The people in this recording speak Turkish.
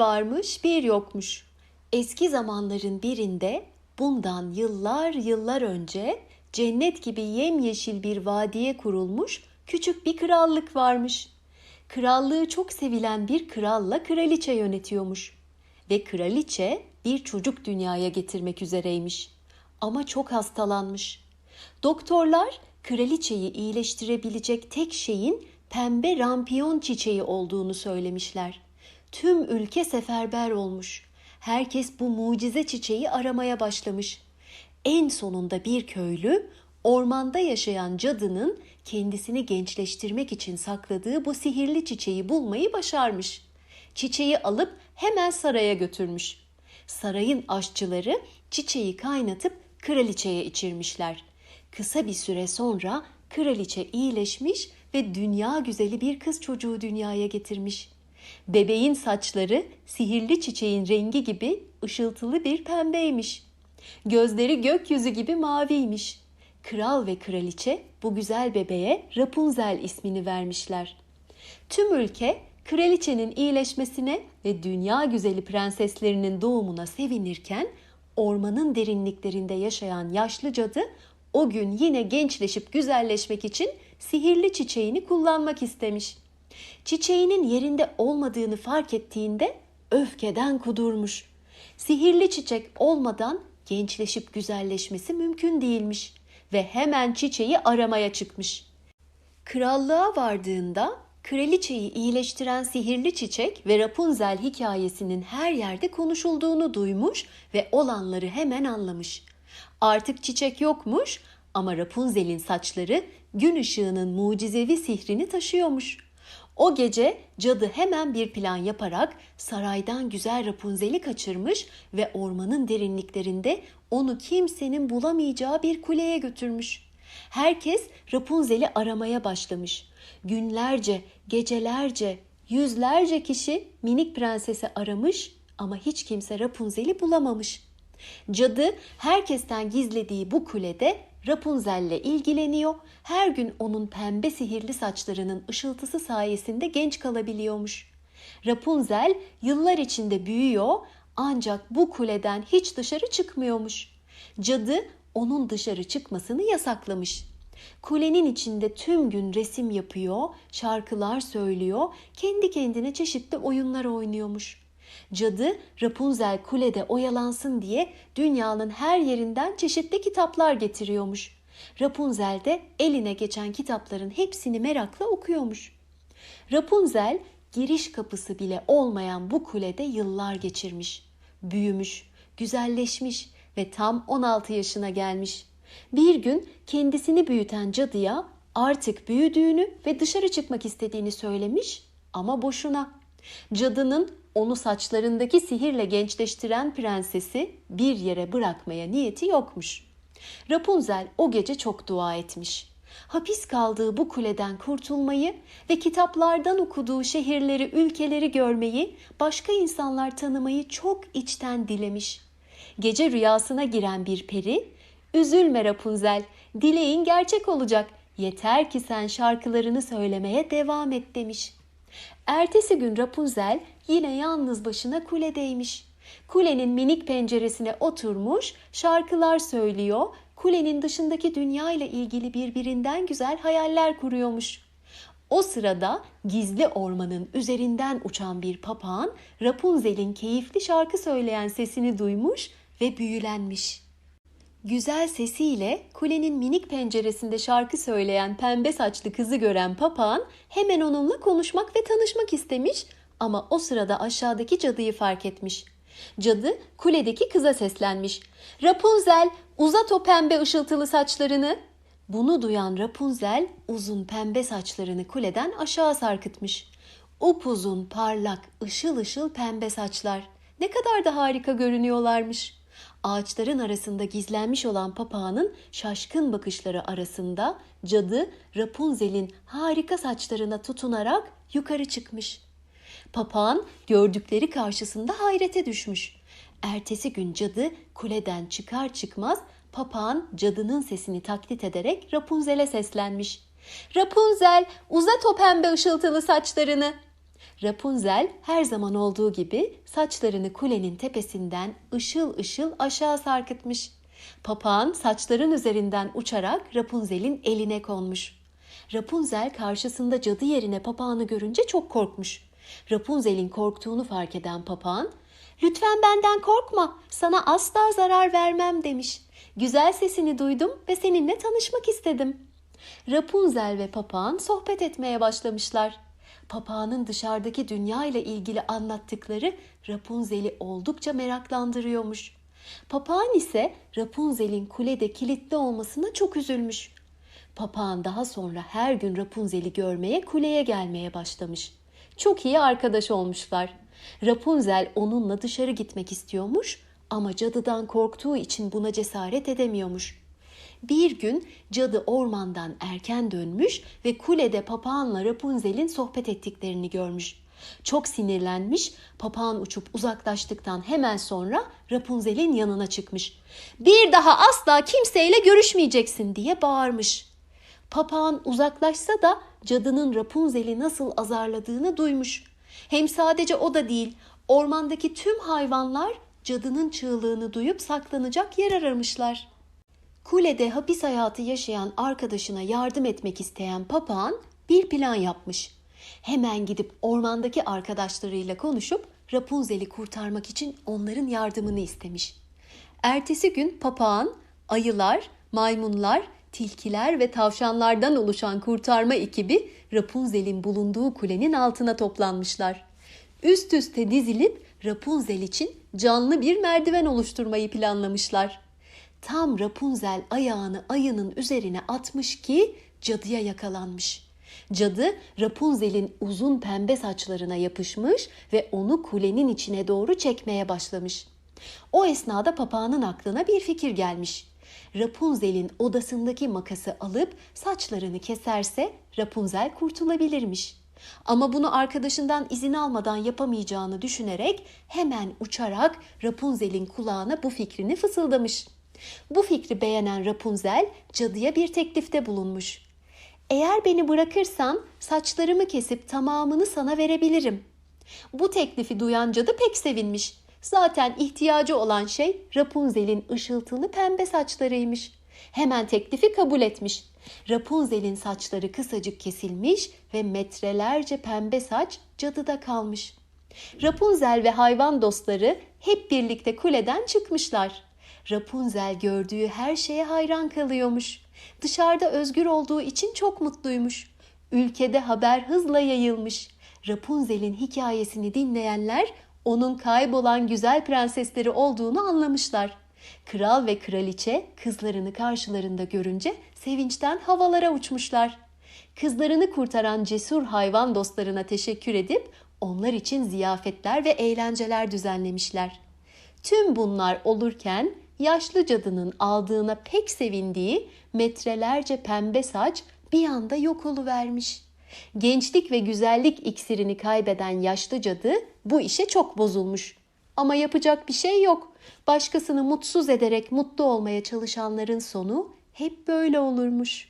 varmış bir yokmuş. Eski zamanların birinde bundan yıllar yıllar önce cennet gibi yemyeşil bir vadiye kurulmuş küçük bir krallık varmış. Krallığı çok sevilen bir kralla kraliçe yönetiyormuş. Ve kraliçe bir çocuk dünyaya getirmek üzereymiş. Ama çok hastalanmış. Doktorlar kraliçeyi iyileştirebilecek tek şeyin pembe rampiyon çiçeği olduğunu söylemişler. Tüm ülke seferber olmuş. Herkes bu mucize çiçeği aramaya başlamış. En sonunda bir köylü ormanda yaşayan cadının kendisini gençleştirmek için sakladığı bu sihirli çiçeği bulmayı başarmış. Çiçeği alıp hemen saraya götürmüş. Sarayın aşçıları çiçeği kaynatıp kraliçeye içirmişler. Kısa bir süre sonra kraliçe iyileşmiş ve dünya güzeli bir kız çocuğu dünyaya getirmiş. Bebeğin saçları sihirli çiçeğin rengi gibi ışıltılı bir pembeymiş. Gözleri gökyüzü gibi maviymiş. Kral ve kraliçe bu güzel bebeğe Rapunzel ismini vermişler. Tüm ülke kraliçenin iyileşmesine ve dünya güzeli prenseslerinin doğumuna sevinirken ormanın derinliklerinde yaşayan yaşlı cadı o gün yine gençleşip güzelleşmek için sihirli çiçeğini kullanmak istemiş. Çiçeğinin yerinde olmadığını fark ettiğinde öfkeden kudurmuş. Sihirli çiçek olmadan gençleşip güzelleşmesi mümkün değilmiş ve hemen çiçeği aramaya çıkmış. Krallığa vardığında kraliçeyi iyileştiren sihirli çiçek ve Rapunzel hikayesinin her yerde konuşulduğunu duymuş ve olanları hemen anlamış. Artık çiçek yokmuş ama Rapunzel'in saçları gün ışığının mucizevi sihrini taşıyormuş. O gece cadı hemen bir plan yaparak saraydan güzel Rapunzel'i kaçırmış ve ormanın derinliklerinde onu kimsenin bulamayacağı bir kuleye götürmüş. Herkes Rapunzel'i aramaya başlamış. Günlerce, gecelerce, yüzlerce kişi minik prensesi aramış ama hiç kimse Rapunzel'i bulamamış. Cadı herkesten gizlediği bu kulede Rapunzel'le ilgileniyor. Her gün onun pembe sihirli saçlarının ışıltısı sayesinde genç kalabiliyormuş. Rapunzel yıllar içinde büyüyor ancak bu kuleden hiç dışarı çıkmıyormuş. Cadı onun dışarı çıkmasını yasaklamış. Kulenin içinde tüm gün resim yapıyor, şarkılar söylüyor, kendi kendine çeşitli oyunlar oynuyormuş. Cadı Rapunzel kulede oyalansın diye dünyanın her yerinden çeşitli kitaplar getiriyormuş. Rapunzel de eline geçen kitapların hepsini merakla okuyormuş. Rapunzel giriş kapısı bile olmayan bu kulede yıllar geçirmiş. Büyümüş, güzelleşmiş ve tam 16 yaşına gelmiş. Bir gün kendisini büyüten cadıya artık büyüdüğünü ve dışarı çıkmak istediğini söylemiş ama boşuna. Cadının onu saçlarındaki sihirle gençleştiren prensesi bir yere bırakmaya niyeti yokmuş. Rapunzel o gece çok dua etmiş. Hapis kaldığı bu kuleden kurtulmayı ve kitaplardan okuduğu şehirleri, ülkeleri görmeyi, başka insanlar tanımayı çok içten dilemiş. Gece rüyasına giren bir peri, "Üzülme Rapunzel, dileğin gerçek olacak. Yeter ki sen şarkılarını söylemeye devam et." demiş. Ertesi gün Rapunzel yine yalnız başına kuledeymiş. Kulenin minik penceresine oturmuş, şarkılar söylüyor, kulenin dışındaki dünya ile ilgili birbirinden güzel hayaller kuruyormuş. O sırada gizli ormanın üzerinden uçan bir papağan Rapunzel'in keyifli şarkı söyleyen sesini duymuş ve büyülenmiş. Güzel sesiyle kulenin minik penceresinde şarkı söyleyen pembe saçlı kızı gören papağan hemen onunla konuşmak ve tanışmak istemiş ama o sırada aşağıdaki cadıyı fark etmiş. Cadı kuledeki kıza seslenmiş. Rapunzel uzat o pembe ışıltılı saçlarını. Bunu duyan Rapunzel uzun pembe saçlarını kuleden aşağı sarkıtmış. Upuzun parlak ışıl ışıl pembe saçlar. Ne kadar da harika görünüyorlarmış. Ağaçların arasında gizlenmiş olan papağanın şaşkın bakışları arasında cadı Rapunzel'in harika saçlarına tutunarak yukarı çıkmış. Papağan gördükleri karşısında hayrete düşmüş. Ertesi gün cadı kuleden çıkar çıkmaz papağan cadının sesini taklit ederek Rapunzel'e seslenmiş. Rapunzel uzat o pembe ışıltılı saçlarını. Rapunzel her zaman olduğu gibi saçlarını kulenin tepesinden ışıl ışıl aşağı sarkıtmış. Papağan saçların üzerinden uçarak Rapunzel'in eline konmuş. Rapunzel karşısında cadı yerine papağanı görünce çok korkmuş. Rapunzel'in korktuğunu fark eden papağan, "Lütfen benden korkma. Sana asla zarar vermem." demiş. "Güzel sesini duydum ve seninle tanışmak istedim." Rapunzel ve papağan sohbet etmeye başlamışlar. Papağanın dışarıdaki dünya ile ilgili anlattıkları Rapunzel'i oldukça meraklandırıyormuş. Papağan ise Rapunzel'in kulede kilitli olmasına çok üzülmüş. Papağan daha sonra her gün Rapunzel'i görmeye kuleye gelmeye başlamış. Çok iyi arkadaş olmuşlar. Rapunzel onunla dışarı gitmek istiyormuş ama cadıdan korktuğu için buna cesaret edemiyormuş. Bir gün cadı ormandan erken dönmüş ve kulede papağanla Rapunzel'in sohbet ettiklerini görmüş. Çok sinirlenmiş, papağan uçup uzaklaştıktan hemen sonra Rapunzel'in yanına çıkmış. Bir daha asla kimseyle görüşmeyeceksin diye bağırmış. Papağan uzaklaşsa da cadının Rapunzel'i nasıl azarladığını duymuş. Hem sadece o da değil, ormandaki tüm hayvanlar cadının çığlığını duyup saklanacak yer aramışlar. Kulede hapis hayatı yaşayan arkadaşına yardım etmek isteyen papağan bir plan yapmış. Hemen gidip ormandaki arkadaşlarıyla konuşup Rapunzel'i kurtarmak için onların yardımını istemiş. Ertesi gün papağan, ayılar, maymunlar, tilkiler ve tavşanlardan oluşan kurtarma ekibi Rapunzel'in bulunduğu kulenin altına toplanmışlar. Üst üste dizilip Rapunzel için canlı bir merdiven oluşturmayı planlamışlar. Tam Rapunzel ayağını ayının üzerine atmış ki cadıya yakalanmış. Cadı Rapunzel'in uzun pembe saçlarına yapışmış ve onu kulenin içine doğru çekmeye başlamış. O esnada papağanın aklına bir fikir gelmiş. Rapunzel'in odasındaki makası alıp saçlarını keserse Rapunzel kurtulabilirmiş. Ama bunu arkadaşından izin almadan yapamayacağını düşünerek hemen uçarak Rapunzel'in kulağına bu fikrini fısıldamış. Bu fikri beğenen Rapunzel cadıya bir teklifte bulunmuş. Eğer beni bırakırsan saçlarımı kesip tamamını sana verebilirim. Bu teklifi duyan cadı pek sevinmiş. Zaten ihtiyacı olan şey Rapunzel'in ışıltılı pembe saçlarıymış. Hemen teklifi kabul etmiş. Rapunzel'in saçları kısacık kesilmiş ve metrelerce pembe saç cadıda kalmış. Rapunzel ve hayvan dostları hep birlikte kuleden çıkmışlar. Rapunzel gördüğü her şeye hayran kalıyormuş. Dışarıda özgür olduğu için çok mutluymuş. Ülkede haber hızla yayılmış. Rapunzel'in hikayesini dinleyenler onun kaybolan güzel prensesleri olduğunu anlamışlar. Kral ve kraliçe kızlarını karşılarında görünce sevinçten havalara uçmuşlar. Kızlarını kurtaran cesur hayvan dostlarına teşekkür edip onlar için ziyafetler ve eğlenceler düzenlemişler. Tüm bunlar olurken yaşlı cadının aldığına pek sevindiği metrelerce pembe saç bir anda yok oluvermiş. Gençlik ve güzellik iksirini kaybeden yaşlı cadı bu işe çok bozulmuş. Ama yapacak bir şey yok. Başkasını mutsuz ederek mutlu olmaya çalışanların sonu hep böyle olurmuş.